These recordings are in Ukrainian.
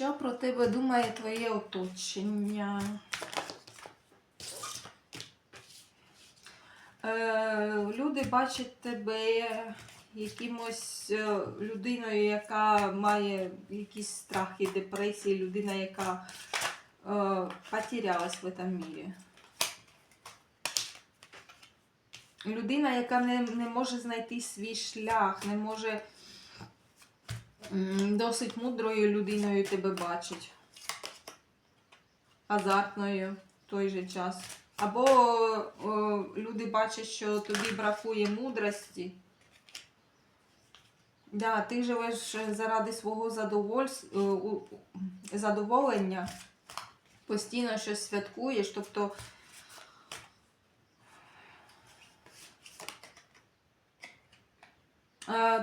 Що про тебе думає твоє оточення? Е, люди бачать тебе якимось е, людиною, яка має якісь страхи, депресії, людина, яка е, потерялась в этом мірі. Людина, яка не, не може знайти свій шлях, не може досить мудрою людиною тебе бачить. Азартною в той же час. Або о, люди бачать, що тобі бракує мудрості. Да, ти живеш заради свого задовольс... е, задоволення, постійно щось святкуєш, тобто.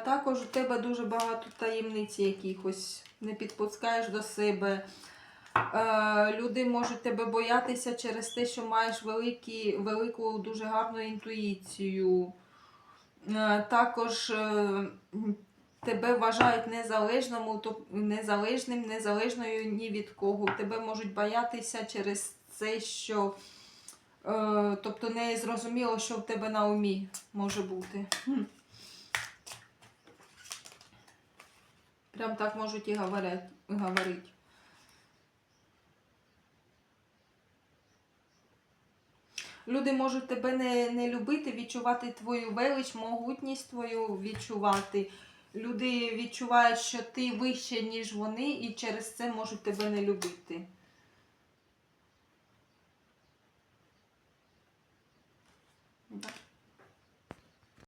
Також у тебе дуже багато таємниць якихось, не підпускаєш до себе. Е, Люди можуть тебе боятися через те, що маєш великі, велику, дуже гарну інтуїцію. Е, Також е, тебе вважають незалежному, незалежним, незалежною ні від кого. Тебе можуть боятися через це, що е, тобто не зрозуміло, що в тебе на умі може бути. Прям так можуть і говорять, говорити. Люди можуть тебе не, не любити, відчувати твою велич, могутність твою відчувати. Люди відчувають, що ти вище, ніж вони, і через це можуть тебе не любити. Да.